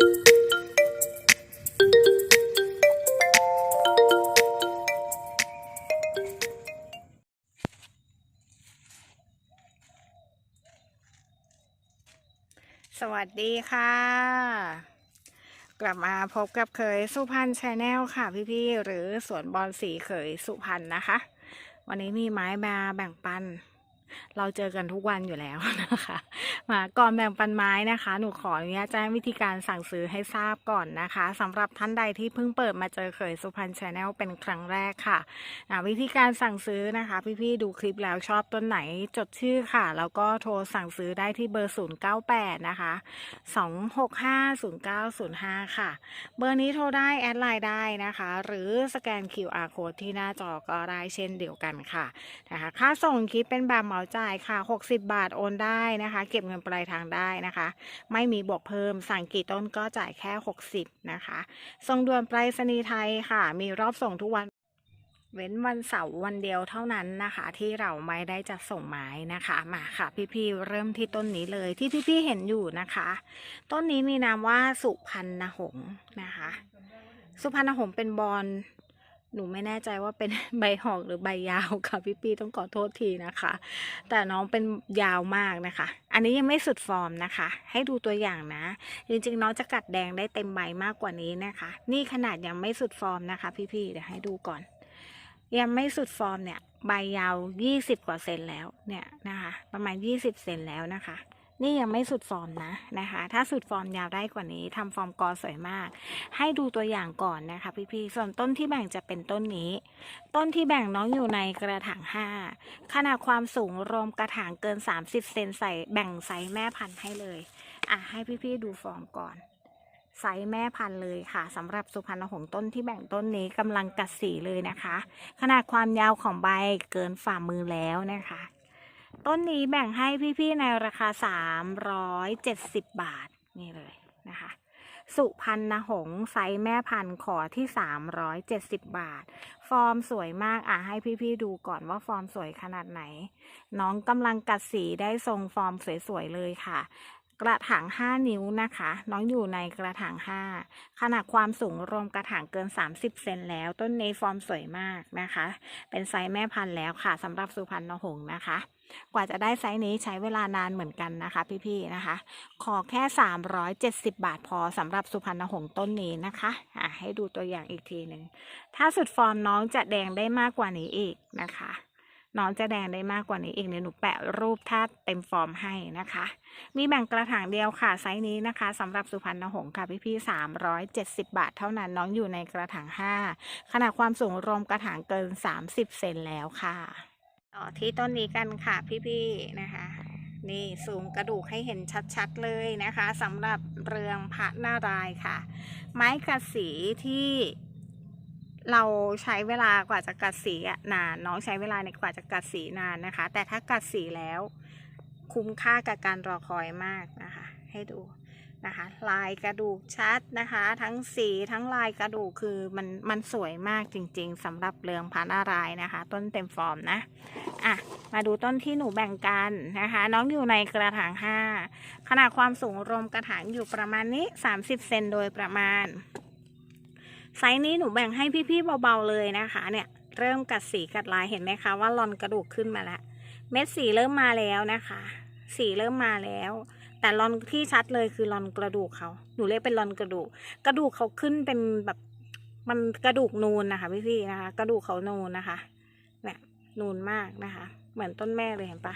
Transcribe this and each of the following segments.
สวัสดีค่ะ กลับมาพบกับเคยสุพรรณชาแนลค่ะพี่ๆ หรือสวนบอลสีเคยสุพรรณนะคะ วันนี้มีไม้มาแบ่งปัน เราเจอกันทุกวันอยู่แล้วนะคะ มาก่อนแบ่งปันไม้นะคะ หนูขออนุญาตแจ้งวิธีการสั่งซื้อให้ทราบก่อนนะคะสำหรับท่านใดที่เพิ่งเปิดมาเจอเคยสุพรรณชาแนลเป็นครั้งแรกค่ะวิธีการสั่งซื้อนะคะ พี่ๆดูคลิปแล้วชอบต้นไหนจดชื่อค่ะ แล้วก็โทรสั่งซื้อได้ที่เบอร์ 098 นะคะ2650905 ค่ะ เบอร์นี้โทรได้แอดไลน์ได้นะคะ หรือสแกน QR code ที่หน้าจอก็ได้เช่นเดียวกันค่ะนะคะค่าส่งคิดเป็นแบบเหมาจ่ายค่ะ 60 บาทโอนได้นะคะ เก็บเงินปลายทางได้นะคะ ไม่มีบวกเพิ่ม สั่งกี่ต้นก็จ่ายแค่ 60 นะคะ ส่งด่วนไปรษณีย์ไทยค่ะ มีรอบส่งทุกวันเว้นวันเสาร์วันเดียวเท่านั้นนะคะ ที่เราไม่ได้จัดส่งไม้นะคะมาค่ะพี่ๆเริ่มที่ต้นนี้เลยที่พี่ๆเห็นอยู่นะคะ ต้นนี้มีนามว่าสุพรรณหงส์นะคะ สุพรรณหงส์เป็นบอล หนูไม่แน่ใจว่าเป็นใบหอกหรือใบยาวค่ะพี่ๆต้องขอโทษทีนะคะ แต่น้องเป็นยาวมากนะคะ อันนี้ยังไม่สุดฟอร์มนะคะ ให้ดูตัวอย่างนะ จริงๆ น้องจะกัดแดงได้เต็มใบมากกว่านี้นะคะ นี่ขนาดยังไม่สุดฟอร์มนะคะ พี่ๆเดี๋ยวให้ดูก่อน ยังไม่สุดฟอร์มเนี่ย ใบยาว 20 กว่าเซนแล้วเนี่ยนะคะ ประมาณ 20 เซนแล้วนะคะ นี่ยังไม่สุดฟอร์มนะนะคะ ถ้าสุดฟอร์มยาวได้กว่านี้ทำฟอร์มกอสวยมาก ให้ดูตัวอย่างก่อนนะคะ พี่ๆส่วนต้นที่แบ่งจะเป็นต้นนี้ ต้นที่แบ่งน้องอยู่ในกระถาง5ขนาดความสูงรวมกระถางเกิน 30 เซนใส่แบ่งไซส์แม่พันธุ์ให้เลย อะให้พี่ๆดูฟอร์มก่อนไซส์แม่พันธุ์เลยค่ะสำหรับสุพรรณหงส์ต้นที่แบ่งต้นนี้กำลังกัดสีเลยนะคะ ขนาดความยาวของใบเกินฝ่ามือแล้วนะคะ ต้นนี้แบ่งให้พี่ๆในราคา 370 บาท นี่เลยนะคะ สุพรรณหงไซส์แม่พันธุ์ขอที่ 370 บาท ฟอร์มสวยมาก อะให้พี่ๆดูก่อนว่าฟอร์มสวยขนาดไหน น้องกำลังกัดสีได้ทรงฟอร์มสวยๆเลยค่ะ กระถาง 5 นิ้วนะคะ น้องอยู่ในกระถาง 5 ขนาดความสูงรวมกระถางเกิน 30 เซนแล้ว ต้นนี้ฟอร์มสวยมากนะคะ เป็นไซส์แม่พันธุ์แล้วค่ะสำหรับสุพรรณหงส์นะคะ กว่าจะได้ไซส์นี้ใช้เวลานานเหมือนกันนะคะ พี่ๆนะคะ ขอแค่ 370 บาทพอสำหรับสุพรรณหงส์ต้นนี้นะคะอะให้ดูตัวอย่างอีกทีหนึ่งถ้าสุดฟอร์มน้องจะแดงได้มากกว่านี้อีกนะคะ น้องจะแดงได้มากกว่านี้อีกเดี๋ยวหนูแปะรูปท่าเต็มฟอร์มให้นะคะ มีแบ่งกระถางเดียวค่ะไซส์นี้นะคะสำหรับสุพรรณหงส์ค่ะพี่ๆ370บาทเท่านั้นน้องอยู่ในกระถาง5ขนาดความสูงรวมกระถางเกิน30เซนแล้วค่ะต่อที่ต้นนี้กันค่ะพี่ๆนะคะนี่ซูมกระดูกให้เห็นชัดๆเลยนะคะสำหรับเรืองพระนารายค่ะ ไม้กัดสีที่ เราใช้เวลากว่าจะกัดสีนานน้องใช้เวลาในกว่าจะกัดสีนานนะคะ แต่ถ้ากัดสีแล้ว คุ้มค่ากับการรอคอยมากนะคะ ให้ดูนะคะ ลายกระดูกชัดนะคะ ทั้งสีทั้งลายกระดูกคือมันมันสวยมากจริง ๆสำหรับเรืองพระนารายนะคะ ต้นเต็มฟอร์มนะอะมาดูต้นที่หนูแบ่งกันนะคะ น้องอยู่ในกระถาง5ขนาดความสูงรวมกระถางอยู่ประมาณนี้ 30 เซนโดยประมาณ ไซส์นี้หนูแบ่งให้พี่ๆเบาๆเลยนะคะ เนี่ยเริ่มกัดสีกัดลายเห็นไหมคะว่าลอนกระดูกขึ้นมาแล้ว เม็ดสีเริ่มมาแล้วนะคะ สีเริ่มมาแล้ว แต่ลอนที่ชัดเลยคือลอนกระดูกเขาหนูเรียกเป็นลอนกระดูก กระดูกเขาขึ้นเป็นแบบมันกระดูกนูนนะคะ พี่ๆนะคะ กระดูกเขานูนนะคะ เนี่ยนูนมากนะคะ เหมือนต้นแม่เลยเห็นปะ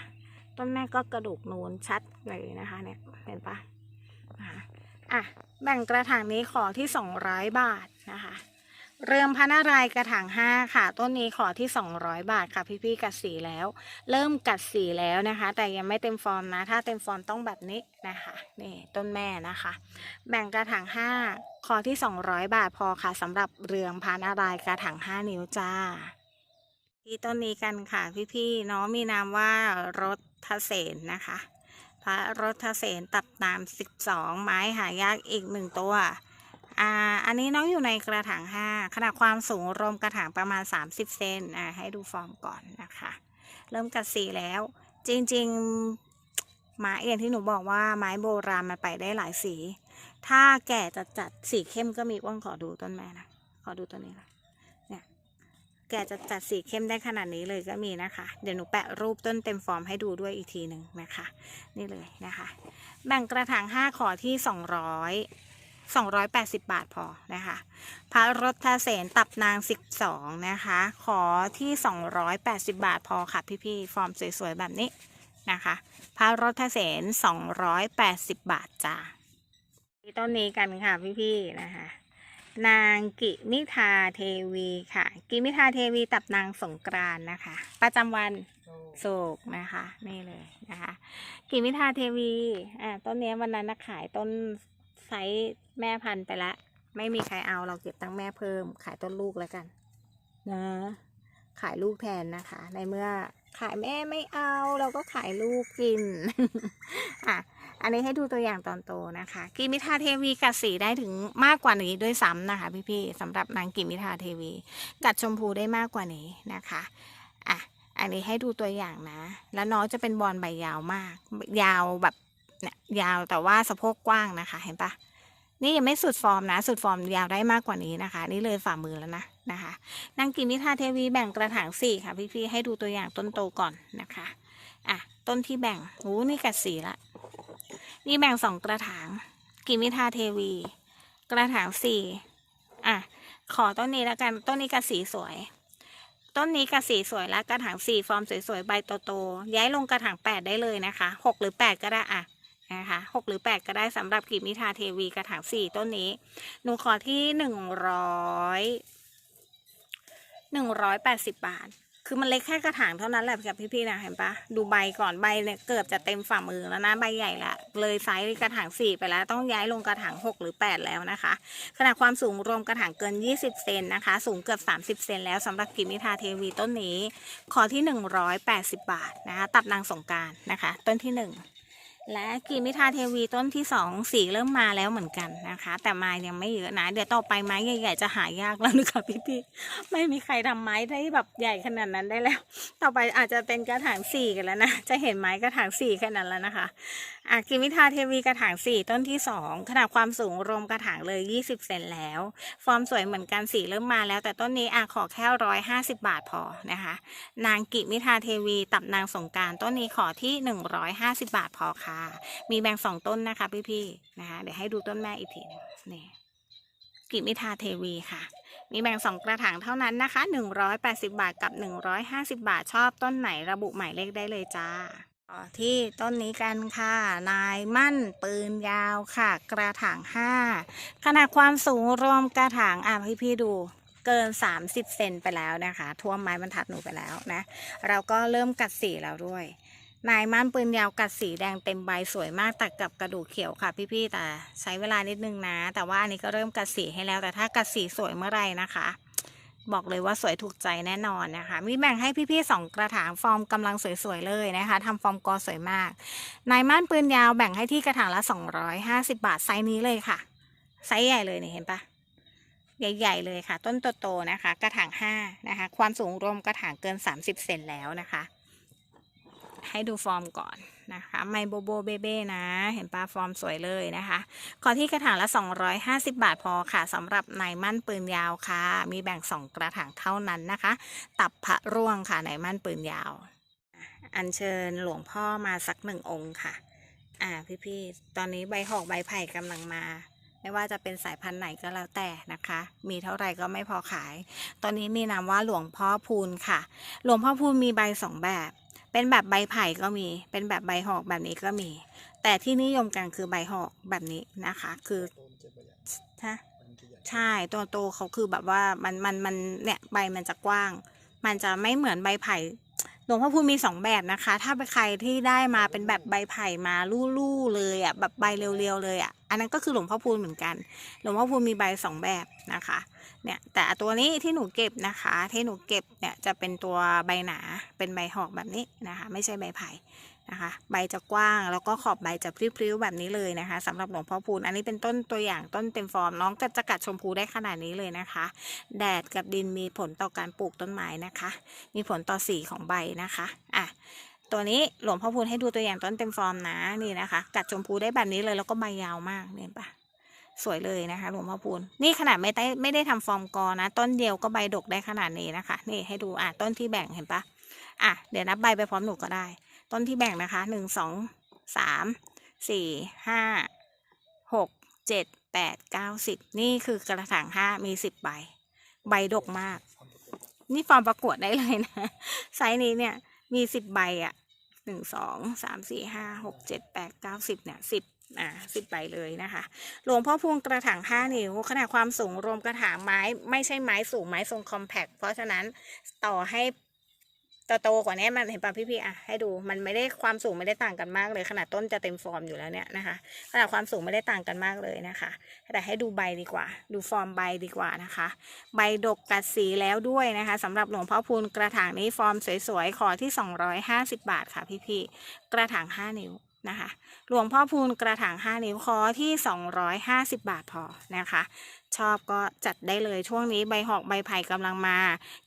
ต้นแม่ก็กระดูกนูนชัดเลยนะคะ เนี่ยเห็นปะนะคะ อะแบ่งกระถางนี้ขอที่สองร้อยบาทนะคะ เรืองพระนารายกระถางห้าค่ะ ต้นนี้ขอที่ 200 บาทค่ะพี่ๆกัดสีแล้ว เริ่มกัดสีแล้วนะคะ แต่ยังไม่เต็มฟอร์มนะ ถ้าเต็มฟอร์มต้องแบบนี้นะคะนี่ต้นแม่นะคะ แบ่งกระถาง5คอที่ 200 บาทพอค่ะสำหรับเรืองพระนารายกระถาง 5 นิ้วจ้าที่ต้นนี้กันค่ะพี่ๆน้อมีนามว่ารถทเสนนะคะ พระรถเสนตัดตาม12ไม้หายากอีกหนึ่งตัวอ่าอันนี้น้องอยู่ในกระถางห้าขนาดความสูงรวมกระถางประมาณ 30 เซนอ่าให้ดูฟอร์มก่อนนะคะ เริ่มกัดสีแล้ว จริงๆไม้อย่างที่หนูบอกว่าไม้โบราณมันไปได้หลายสี ถ้าแก่จะจัดสีเข้มก็มีอ้วนขอดูต้นแม่นะ ขอดูต้นนี้นะเนี่ย แกจะจัดสีเข้มได้ขนาดนี้เลยก็มีนะคะ เดี๋ยวหนูแปะรูปต้นเต็มฟอร์มให้ดูด้วยอีกทีหนึ่งนะคะ นี่เลยนะคะ แบ่งกระถางห้าขอที่สองร้อยสองร้อยแปดสิบบาทพอนะคะ พระรถเสนตับนางสิบสองนะคะ ขอที่สองร้อยแปดสิบบาทพอค่ะพี่ๆฟอร์มสวยๆแบบนี้นะคะ พระรถเสนสองร้อยแปดสิบบาทจ้าต้นนี้กันค่ะพี่ๆนะคะ นางกิมิทาเทวีค่ะ กิมิทาเทวีตับนางสงกรานต์นะคะ ประจำวันโศกนะคะนี่เลยนะคะ กิมิทาเทวีอ่าต้นเนี้ยวันนั้นนะขายต้นไซส์แม่พันธุ์ไปละ ไม่มีใครเอาเราเก็บตั้งแม่เพิ่ม ขายต้นลูกแล้วกันนะขายลูกแทนนะคะ ในเมื่อขายแม่ไม่เอาเราก็ขายลูกกินอะ อันนี้ให้ดูตัวอย่างตอนโตนะคะ กิมิทาเทวีกัดสีได้ถึงมากกว่านี้ด้วยซ้ำนะคะ พี่ๆสำหรับนางกิมิทาเทวี กัดชมพูได้มากกว่านี้นะคะอะอันนี้ให้ดูตัวอย่างนะ แล้วน้องจะเป็นบอลใบยาวมาก ยาวแบบเนี่ยยาวแต่ว่าสะโพกกว้างนะคะ เห็นปะนี่ยังไม่สุดฟอร์มนะ สุดฟอร์มยาวได้มากกว่านี้นะคะ นี่เลยฝ่ามือแล้วนะนะคะนางกิมิทาเทวีแบ่งกระถางสี่ค่ะ พี่ๆให้ดูตัวอย่างต้นโตก่อนนะคะอะต้นที่แบ่งโอ้นี่กัดสีละ นี่แบ่งสองกระถาง กิมิทาเทวี กระถางสี่อะ ขอต้นนี้แล้วกัน ต้นนี้กระสีสวย ต้นนี้กระสีสวยแล้วกระถางสี่ฟอร์มสวยๆ ใบโตๆ ย้ายลงกระถางแปดได้เลยนะคะหกหรือแปดก็ได้อะนะคะหกหรือแปดก็ได้สำหรับกิมิทาเทวีกระถางสี่ต้นนี้ หนูขอที่หนึ่งร้อยหนึ่งร้อยแปดสิบบาท คือมันเล็กแค่กระถางเท่านั้นแหละกับพี่ๆนะเห็นปะดูใบก่อนใบเนี่ยเกือบจะเต็มฝ่ามือแล้วนะใบใหญ่ละเลยไซส์กระถางสี่ไปแล้ว ต้องย้ายลงกระถางหกหรือแปดแล้วนะคะ ขนาดความสูงรวมกระถางเกินยี่สิบเซนนะคะ สูงเกือบสามสิบเซนแล้วสำหรับกิมิทาเทวีต้นนี้ ขอที่หนึ่งร้อยแปดสิบาทนะคะ ตัดนางสงการนะคะ ต้นที่หนึ่ง และกิมิทาเทวีต้นที่สองสีเริ่มมาแล้วเหมือนกันนะคะ แต่ไม้ยังไม่เยอะนะ เดี๋ยวต่อไปไม้ใหญ่ ๆ จะหายากแล้วนะคะพี่ๆไม่มีใครทำไม้ได้แบบใหญ่ขนาดนั้นได้แล้ว ต่อไปอาจจะเป็นกระถางสี่กันแล้วนะจะเห็นไม้กระถางสี่ขนาดแล้วนะคะ อะกิมิทาเทวีกระถางสี่ต้นที่สองขนาดความสูงรวมกระถางเลยยี่สิบเซนแล้ว ฟอร์มสวยเหมือนกันสีเริ่มมาแล้ว แต่ต้นนี้อะขอแค่ร้อยห้าสิบบาทพอนะคะ นางกิมิทาเทวีตับนางสงการต้นนี้ขอที่หนึ่งร้อยห้าสิบาทพอค่ะ มีแบ่งสองต้นนะคะพี่ๆนะคะเดี๋ยวให้ดูต้นแม่อีกทีหนึงนี่กิมิทาเทวีค่ะ มีแบ่งสองกระถางเท่านั้นนะคะ 180 บาทกับ 150 บาทชอบต้นไหนระบุหมายเลขได้เลยจ้า ที่ต้นนี้กันค่ะ นายมั่นปืนยาวค่ะ กระถางห้าขนาดความสูงรวมกระถางอะพี่ๆดูเกิน 30 เซนไปแล้วนะคะ ท่วมไม้บรรทัดหนูไปแล้วนะ เราก็เริ่มกัดสีแล้วด้วย นายม่านปืนยาวกัดสีแดงเต็มใบสวยมากตัดกับกระดูกเขียวค่ะ พี่ๆแต่ใช้เวลานิดนึงนะ แต่ว่าอันนี้ก็เริ่มกัดสีให้แล้ว แต่ถ้ากัดสีสวยเมื่อไหร่นะคะ บอกเลยว่าสวยถูกใจแน่นอนนะคะ มีแบ่งให้พี่ๆสองกระถางฟอร์มกำลังสวยๆเลยนะคะทำฟอร์มกอสวยมาก นายม่านปืนยาวแบ่งให้ที่กระถางละ 250 บาทไซส์นี้เลยค่ะ ไซส์ใหญ่เลยนี่เห็นปะใหญ่ๆเลยค่ะ ต้นโตๆนะคะ กระถางห้านะคะ ความสูงรวมกระถางเกิน 30 เซนแล้วนะคะ ให้ดูฟอร์มก่อน นะคะไมโบโบเบเบ้นะ เห็นปะฟอร์มสวยเลยนะคะขอที่กระถางละ 250 บาทพอค่ะสำหรับนายมั่นปืนยาวค่ะ มีแบ่งสองกระถางเท่านั้นนะคะ ตับพระร่วงค่ะนายมั่นปืนยาว อัญเชิญหลวงพ่อมาสักหนึ่งองค์ค่ะ อ่าพี่ๆตอนนี้ใบหอกใบไผ่กำลังมาไม่ว่าจะเป็นสายพันธุ์ไหนก็แล้วแต่นะคะ มีเท่าไหร่ก็ไม่พอขาย ตอนนี้มีนามว่าหลวงพ่อพูนค่ะ หลวงพ่อพูนมีใบสองแบบ เป็นแบบใบไผ่ก็มี เป็นแบบใบหอกแบบนี้ก็มี แต่ที่นิยมกันคือใบหอกแบบนี้นะคะ คือฮะใช่ตัวโตเขาคือแบบว่ามันมันมันเนี่ยใบมันจะกว้าง มันจะไม่เหมือนใบไผ่หลวงพ่อพูนมีสองแบบนะคะ ถ้าเป็นใครที่ได้มาเป็นแบบใบไผ่มาลู่ๆเลยอะแบบใบเรียวๆเลยอะ อันนั้นก็คือหลวงพ่อพูนเหมือนกัน หลวงพ่อพูนมีใบสองแบบนะคะ เนี่ยแต่ตัวนี้ที่หนูเก็บนะคะ ที่หนูเก็บเนี่ยจะเป็นตัวใบหนาเป็นใบหอกแบบนี้นะคะ ไม่ใช่ใบไผ่นะคะ ใบจะกว้างแล้วก็ขอบใบจะพริ้วๆแบบนี้เลยนะคะสำหรับหลวงพ่อพูนอันนี้เป็นต้นตัวอย่างต้นเต็มฟอร์มน้องก็จะกัดชมพูได้ขนาดนี้เลยนะคะ แดดกับดินมีผลต่อการปลูกต้นไม้นะคะ มีผลต่อสีของใบนะคะอะตัวนี้หลวงพ่อพูนให้ดูตัวอย่างต้นเต็มฟอร์มนะนี่นะคะ กัดชมพูได้แบบนี้เลยแล้วก็ใบยาวมากเนี่ยเห็นปะ สวยเลยนะคะหลวงพ่อพูนนี่ขนาดไม่ได้ไม่ได้ทำฟอร์มกอนะ ต้นเดียวก็ใบดกได้ขนาดนี้นะคะ นี่ให้ดูอะต้นที่แบ่งเห็นปะอะเดี๋ยวนับใบไปพร้อมหนูก็ได้ ต้นที่แบ่งนะคะหนึ่งสองสามสี่ห้าหกเจ็ดแปดเก้าสิบนี่คือกระถางห้ามีสิบใบ ใบดกมาก นี่ฟอร์มประกวดได้เลยนะไซส์นี้เนี่ยมีสิบใบอะหนึ่งสองสามสี่ห้าหกเจ็ดแปดเก้าสิบเนี่ยสิบ อ่าสิบใบเลยนะคะ หลวงพ่อพวงกระถางห้านิ้ว ขนาดความสูงรวมกระถางไม้ไม่ใช่ไม้สูงไม้ทรงคอมแพคเพราะฉะนั้นต่อให้โตๆกว่านี้มันเห็นป่ะพี่ๆอะให้ดูมันไม่ได้ความสูงไม่ได้ต่างกันมากเลย ขนาดต้นจะเต็มฟอร์มอยู่แล้วเนี่ยนะคะ ขนาดความสูงไม่ได้ต่างกันมากเลยนะคะ แต่ให้ดูใบดีกว่า ดูฟอร์มใบดีกว่านะคะ ใบดกกัดสีแล้วด้วยนะคะสำหรับหลวงพ่อพูนกระถางนี้ฟอร์มสวยๆขอที่ 250 บาทค่ะพี่ๆกระถาง 5 นิ้ว นะคะหลวงพ่อพูนกระถาง 5 นิ้วขอที่ 250 บาทพอนะคะ ชอบก็จัดได้เลยช่วงนี้ใบหอกใบไผ่กำลังมา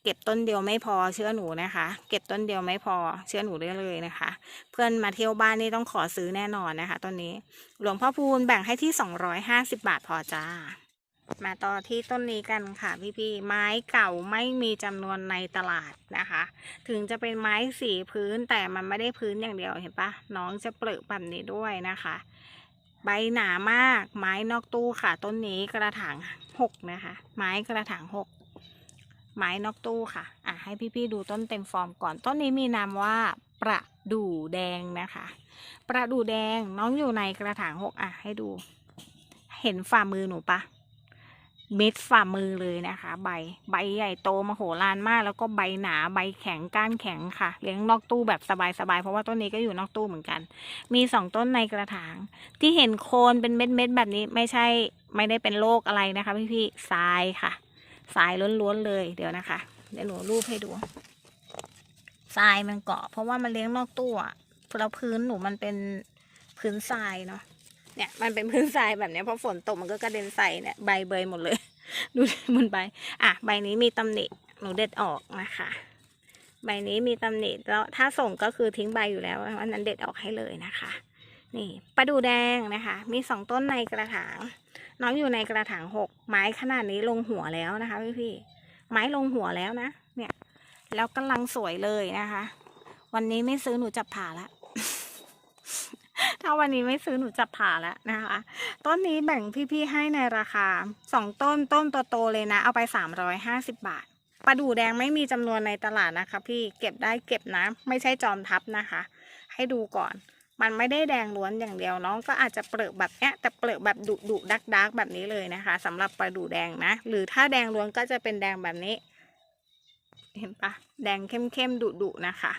เก็บต้นเดียวไม่พอเชื่อหนูนะคะ เก็บต้นเดียวไม่พอเชื่อหนูได้เลยนะคะ เพื่อนมาเที่ยวบ้านนี่ต้องขอซื้อแน่นอนนะคะต้นนี้ หลวงพ่อพูนแบ่งให้ที่ 250 บาทพอจ้า มาต่อที่ต้นนี้กันค่ะพี่ๆไม้เก่าไม่มีจำนวนในตลาดนะคะ ถึงจะเป็นไม้สีพื้นแต่มันไม่ได้พื้นอย่างเดียวเห็นปะน้องจะเปลือกแบบนี้ด้วยนะคะ ใบหนามากไม้นอกตู้ค่ะ ต้นนี้กระถางหกนะคะ ไม้กระถางหกไม้นอกตู้ค่ะอะให้พี่ๆดูต้นเต็มฟอร์มก่อนต้นนี้มีนามว่าประดู่แดงนะคะ ประดู่แดงน้องอยู่ในกระถางหกอะให้ดู เห็นฝ่ามือหนูปะ เม็ดฝ่ามือเลยนะคะ ใบใบใหญ่โตมโหฬารมาก แล้วก็ใบหนาใบแข็งก้านแข็งค่ะ เลี้ยงนอกตู้แบบสบายๆเพราะว่าต้นนี้ก็อยู่นอกตู้เหมือนกัน มีสองต้นในกระถาง ที่เห็นโคนเป็นเม็ดๆแบบนี้ไม่ใช่ไม่ได้เป็นโรคอะไรนะคะ พี่ๆทรายค่ะทรายล้วนๆเลยเดี๋ยวนะคะเดี๋ยวหนูรูปให้ดูทรายมันเกาะเพราะว่ามันเลี้ยงนอกตู้อะแล้วพื้นหนูมันเป็นพื้นทรายเนาะ เนี่ยมันเป็นพื้นทรายแบบนี้พอฝนตกมันก็กระเด็นใส่เนี่ยใบเบยหมดเลย ดูมันใบอะใบนี้มีตำหนิหนูเด็ดออกนะคะ ใบนี้มีตำหนิแล้วถ้าส่งก็คือทิ้งใบอยู่แล้วอันนั้นเด็ดออกให้เลยนะคะ นี่ประดูแดงนะคะ มีสองต้นในกระถาง น้องอยู่ในกระถางหกไม้ขนาดนี้ลงหัวแล้วนะคะพี่พี่ๆไม้ลงหัวแล้วนะเนี่ย แล้วกำลังสวยเลยนะคะ วันนี้ไม่ซื้อหนูจับผ่าละ วันนี้ไม่ซื้อหนูจับผ่าแล้วนะคะ ต้นนี้แบ่งพี่ๆให้ในราคาสองต้นต้นโตๆเลยนะ เอาไปสามร้อยห้าสิบบาทปลาดูแดงไม่มีจำนวนในตลาดนะคะ พี่เก็บได้เก็บนะ ไม่ใช่จอมทับนะคะ ให้ดูก่อน มันไม่ได้แดงล้วนอย่างเดียวน้องก็อาจจะเปลือกแบบเนี้ยแต่เปลือกแบบดุดุดักดักแบบนี้เลยนะคะสำหรับปลาดูแดงนะ หรือถ้าแดงล้วนก็จะเป็นแดงแบบนี้ เห็นปะแดงเข้มเข้มดุดุนะคะ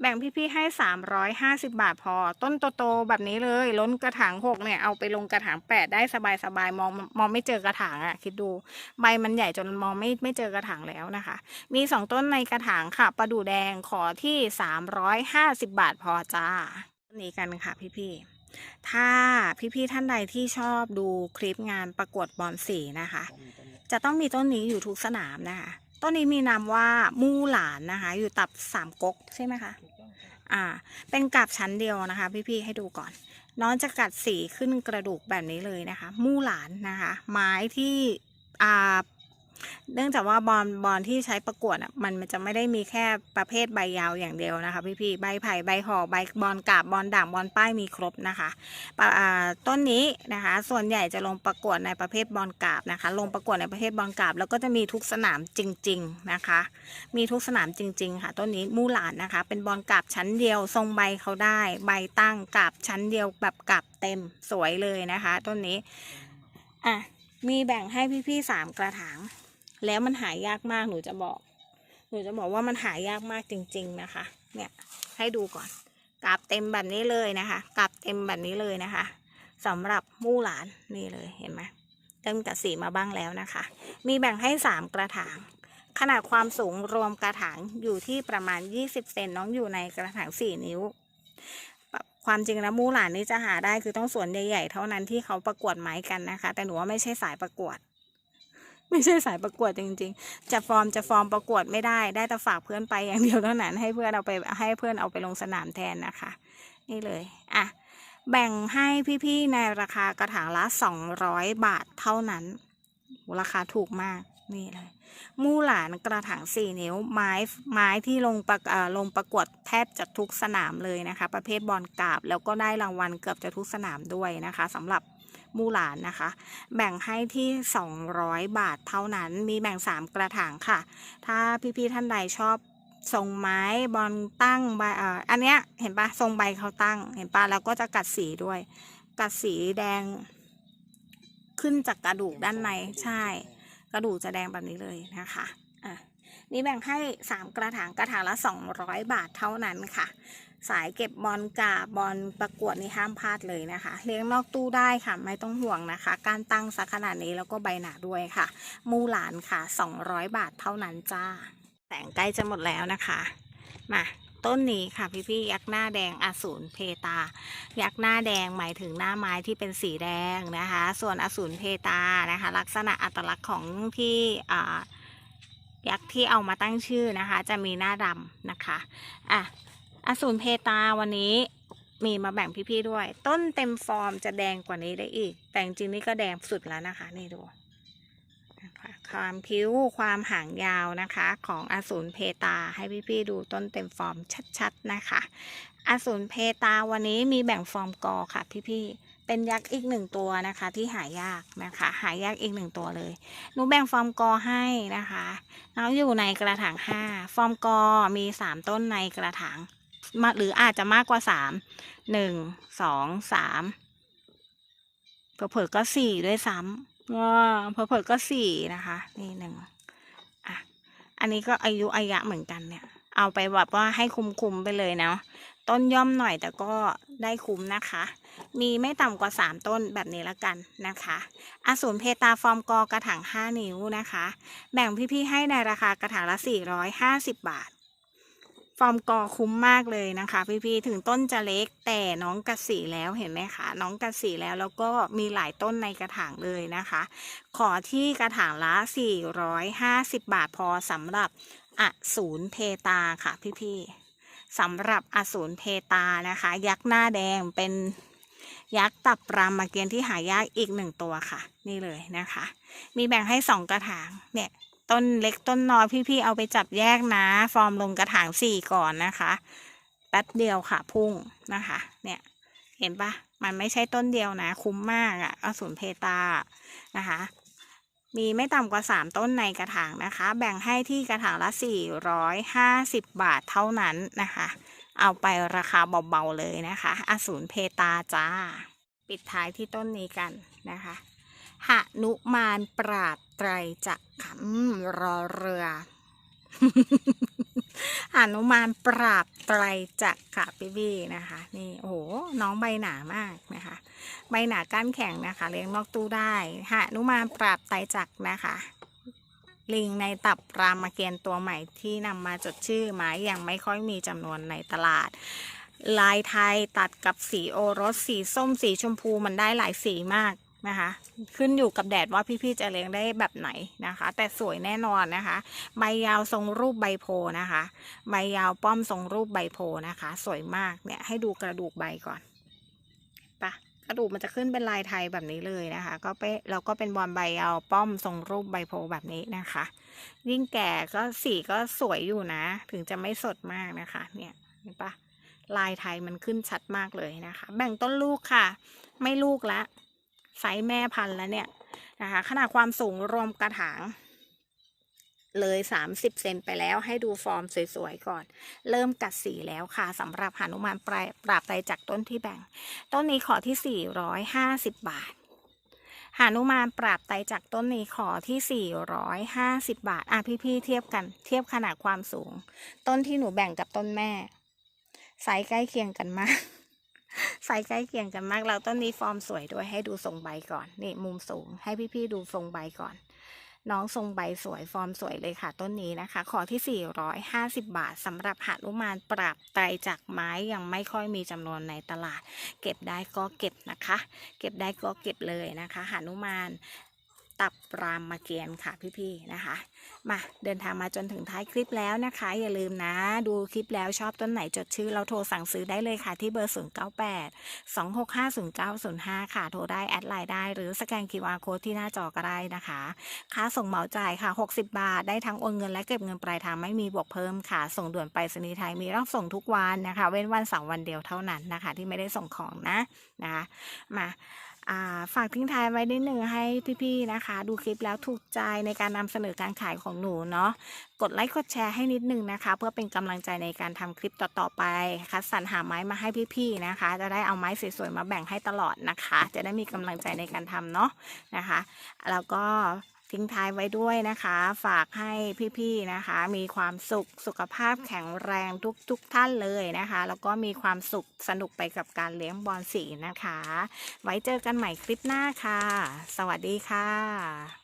แบ่งพี่ๆให้สามร้อยห้าสิบาทพอ ต้นโตๆแบบนี้เลย ล้นกระถางหกเนี่ยเอาไปลงกระถางแปดได้สบายๆมองมองไม่เจอกระถางอะคิดดูใบมันใหญ่จนมองไม่ไม่เจอกระถางแล้วนะคะ มีสองต้นในกระถางค่ะประดู่แดงขอที่สามร้อยห้าสิบาทพอจ้าต้นนี้กันค่ะพี่ๆถ้าพี่ๆท่านใดที่ชอบดูคลิปงานประกวดบอลสีนะคะ จะต้องมีต้นนี้อยู่ทุกสนามนะคะ ต้นนี้มีนามว่ามู่หลานนะคะ อยู่ตับสามก๊กใช่ไหมคะ อ่า เป็นกาบชั้นเดียวนะคะ พี่ๆให้ดูก่อน น้องจะกัดสีขึ้นกระดูกแบบนี้เลยนะคะ มู่หลานนะคะ ไม้ที่อ่า เนื่องจากว่าบอลบอลที่ใช้ประกวดอะมันมันจะไม่ได้มีแค่ประเภทใบยาวอย่างเดียวนะคะ พี่ๆใบไผ่ใบห่อใบบอลกาบบอลด่างบอลป้ายมีครบนะคะะต้นนี้นะคะ ส่วนใหญ่จะลงประกวดในประเภทบอลกาบนะคะ ลงประกวดในประเภทบอลกาบ แล้วก็จะมีทุกสนามจริง ๆนะคะ มีทุกสนามจริง ๆ ค่ะต้นนี้มู่หลานนะคะ เป็นบอลกาบชั้นเดียวทรงใบเขาได้ ใบตั้งกาบชั้นเดียวแบบกาบเต็มสวยเลยนะคะ ต้นนี้อะมีแบ่งให้พี่ๆสามกระถาง แล้วมันหายากมากหนูจะบอก หนูจะบอกว่ามันหายากมากจริง ๆนะคะ เนี่ยให้ดูก่อนกราบเต็มแบบนี้เลยนะคะกราบเต็มแบบนี้เลยนะคะสำหรับมู่หลานนี่เลยเห็นไหมเริ่มกัดสีมาบ้างแล้วนะคะ มีแบ่งให้สามกระถาง ขนาดความสูงรวมกระถางอยู่ที่ประมาณ 20 เซนน้องอยู่ในกระถาง 4 นิ้ว ความจริงแล้วมู่หลานนี่จะหาได้คือต้องสวนใหญ่ๆเท่านั้นที่เขาประกวดไม้กันนะคะ แต่หนูว่าไม่ใช่สายประกวด ไม่ใช่สายประกวดจริง ๆ จะฟอร์มจะฟอร์มประกวดไม่ได้ ได้แต่ฝากเพื่อนไปอย่างเดียวเท่านั้น ให้เพื่อนเอาไปให้เพื่อนเอาไปลงสนามแทนนะคะ นี่เลย อะ แบ่งให้พี่ๆในราคากระถางละ 200 บาทเท่านั้น ราคาถูกมาก นี่เลย มู่หลานกระถาง4นิ้ว ไม้ไม้ที่ลงประลงประกวดแทบจะทุกสนามเลยนะคะ ประเภทบอลกราบ แล้วก็ได้รางวัลเกือบจะทุกสนามด้วยนะคะสำหรับ มู่หลานนะคะ แบ่งให้ที่ 200 บาทเท่านั้นมีแบ่ง 3 กระถางค่ะ ถ้าพี่ๆท่านใดชอบทรงไม้บอลตั้งใบอันเนี้ยเห็นปะทรงใบเขาตั้ง เห็นปะแล้วก็จะกัดสีด้วย กัดสีแดง ขึ้นจากกระดูกด้านในใช่ กระดูกจะแดงแบบนี้เลยนะคะอะนี่แบ่งให้ 3 กระถางกระถางละ 200 บาทเท่านั้นค่ะ สายเก็บบอลกาบอลประกวดนี่ห้ามพลาดเลยนะคะ เลี้ยงนอกตู้ได้ค่ะ ไม่ต้องห่วงนะคะ การตั้งสักขนาดนี้แล้วก็ใบหนาด้วยค่ะ มูหลานค่ะ 200 บาทเท่านั้นจ้า แสงใกล้จะหมดแล้วนะคะ มาต้นนี้ค่ะพี่ๆยักษ์หน้าแดงอสูรเพตา ยักษ์หน้าแดงหมายถึงหน้าไม้ที่เป็นสีแดงนะคะ ส่วนอสูรเพตานะคะ ลักษณะอัตลักษณ์ของที่อ่ายักษ์ที่เอามาตั้งชื่อนะคะ จะมีหน้าดำนะคะ อะ อสูรเพตาวันนี้มีมาแบ่งพี่ๆด้วย ต้นเต็มฟอร์มจะแดงกว่านี้ได้อีก แต่จริงๆนี่ก็แดงสุดแล้วนะคะ นี่ดูความคิ้วความหางยาวนะคะ ของอสูรเพตาให้พี่ๆดูต้นเต็มฟอร์มชัดๆนะคะอสูรเพตาวันนี้มีแบ่งฟอร์มกอค่ะพี่ๆเป็นยักษ์อีกหนึ่งตัวนะคะ ที่หายากนะคะ หายากอีกหนึ่งตัวเลยหนูแบ่งฟอร์มกอให้นะคะแล้วอยู่ในกระถางห้าฟอร์มกอมีสามต้นในกระถาง มาหรืออาจจะมากกว่าสามหนึ่งสองสามเผลอๆก็สี่ด้วยซ้ำว้าเผลอๆก็สี่นะคะ นี่หนึ่งอะอันนี้ก็อายุอายะเหมือนกันเนี่ย เอาไปแบบว่าให้คุ้มๆไปเลยเนาะต้นย่อมหน่อยแต่ก็ได้คุ้มนะคะ มีไม่ต่ำกว่า 3 ต้นแบบนี้ละกันนะคะอสูรเพตาฟอร์มกอกระถาง 5 นิ้วนะคะ แบ่งพี่ๆให้ในราคากระถางละ 450 บาท ฟอร์มกอคุ้มมากเลยนะคะ พี่ๆถึงต้นจะเล็กแต่น้องกัดสีแล้วเห็นไหมคะน้องกัดสีแล้วแล้วก็มีหลายต้นในกระถางเลยนะคะ ขอที่กระถางละ 450 บาทพอสำหรับอสูรเพตาค่ะ พี่ๆสำหรับอสูรเพตานะคะ ยักษ์หน้าแดงเป็นยักษ์ตับรามเกียรติ์ที่หายากอีกหนึ่งตัวค่ะ นี่เลยนะคะ มีแบ่งให้สองกระถางเนี่ย ต้นเล็กต้นน้อยพี่ๆเอาไปจับแยกนะ ฟอร์มลงกระถางสี่ก่อนนะคะแป๊บเดียวค่ะพุ่งนะคะ เนี่ยเห็นปะมันไม่ใช่ต้นเดียวนะ คุ้มมากอะอสูรเพตานะคะ มีไม่ต่ำกว่า 3 ต้นในกระถางนะคะ แบ่งให้ที่กระถางละ 450 บาทเท่านั้นนะคะ เอาไปราคาเบาๆเลยนะคะ อสูรเพตาจ้า ปิดท้ายที่ต้นนี้กันนะคะ หนุมานปราบไตรจักขำรอเรือหนุมานปราบไตรจักค่ะพี่บี้นะคะ นี่โอ้โหน้องใบหนามากนะคะ ใบหนาก้านแข็งนะคะ เลี้ยงนอกตู้ได้หนุมานปราบไตรจักนะคะ ลิงในตับรามเกียรติ์ตัวใหม่ที่นำมาจดชื่อไม้ยังไม่ค่อยมีจำนวนในตลาด ลายไทยตัดกับสีโอรสสีส้มสีชมพูมันได้หลายสีมาก นะคะ ขึ้นอยู่กับแดดว่าพี่ๆจะเลี้ยงได้แบบไหนนะคะ แต่สวยแน่นอนนะคะ ใบยาวทรงรูปใบโพนะคะ ใบยาวป้อมทรงรูปใบโพนะคะ สวยมากเนี่ยให้ดูกระดูกใบก่อนปะกระดูกมันจะขึ้นเป็นลายไทยแบบนี้เลยนะคะ ก็ไปเราก็เป็นบอลใบยาวป้อมทรงรูปใบโพแบบนี้นะคะ ยิ่งแก่ก็สีก็สวยอยู่นะ ถึงจะไม่สดมากนะคะ เนี่ยเห็นปะลายไทยมันขึ้นชัดมากเลยนะคะ แบ่งต้นลูกค่ะ ไม่ลูกละ ไซส์แม่พันธุ์แล้วเนี่ยนะคะขนาดความสูงรวมกระถาง เลย 30 เซนไปแล้วให้ดูฟอร์มสวยๆก่อน เริ่มกัดสีแล้วค่ะสำหรับหานุมานปลายปราบไตรจากต้นที่แบ่ง ต้นนี้ขอที่ 450 บาทหานุมานปราบไตรจากต้นนี้ขอที่ 450 บาท อะพี่ๆเทียบกัน เทียบขนาดความสูง ต้นที่หนูแบ่งกับต้นแม่ไซส์ใกล้เคียงกันมาก ไซส์ใกล้เคียงกันมากเราต้นนี้ฟอร์มสวยด้วยให้ดูทรงใบก่อน นี่มุมสูงให้พี่ๆดูทรงใบก่อน น้องทรงใบสวยฟอร์มสวยเลยค่ะ ต้นนี้นะคะ ขอที่ 450 บาทสำหรับหานุมานปราบไตรจากไม้ยังไม่ค่อยมีจำนวนในตลาด เก็บได้ก็เก็บนะคะ เก็บได้ก็เก็บเลยนะคะหานุมาน ตับรามมาเกียนค่ะพี่ๆนะคะ มาเดินทางมาจนถึงท้ายคลิปแล้วนะคะ อย่าลืมนะ ดูคลิปแล้วชอบต้นไหนจดชื่อ เราโทรสั่งซื้อได้เลยค่ะที่เบอร์ 098 265 0905 ค่ะ โทรได้แอดไลน์ได้ หรือสแกน QR code ที่หน้าจอก็ได้นะคะ ค่าส่งเหมาจ่ายค่ะ 60 บาท ได้ทั้งโอนเงินและเก็บเงินปลายทางไม่มีบวกเพิ่มค่ะ ส่งด่วนไปรษณีไทยมีรับส่งทุกวันนะคะ เว้นวันเสาร์วันเดียวเท่านั้นนะคะ ที่ไม่ได้ส่งของนะนะคะมา ฝากทิ้งท้ายไว้นิดหนึ่งให้พี่ๆนะคะ ดูคลิปแล้วถูกใจในการนำเสนอการขายของหนูเนาะกดไลค์กดแชร์ให้นิดหนึ่งนะคะ เพื่อเป็นกำลังใจในการทำคลิปต่อๆไปคัดสรรหาไม้มาให้พี่ๆนะคะ จะได้เอาไม้สวยๆมาแบ่งให้ตลอดนะคะ จะได้มีกำลังใจในการทำเนาะนะคะ แล้วก็ ทิ้งท้ายไว้ด้วยนะคะ ฝากให้พี่ๆนะคะ มีความสุขสุขภาพแข็งแรงทุกๆทท่านเลยนะคะ แล้วก็มีความสุขสนุกไปกับการเลี้ยงบอลสีนะคะ ไว้เจอกันใหม่คลิปหน้าค่ะ สวัสดีค่ะ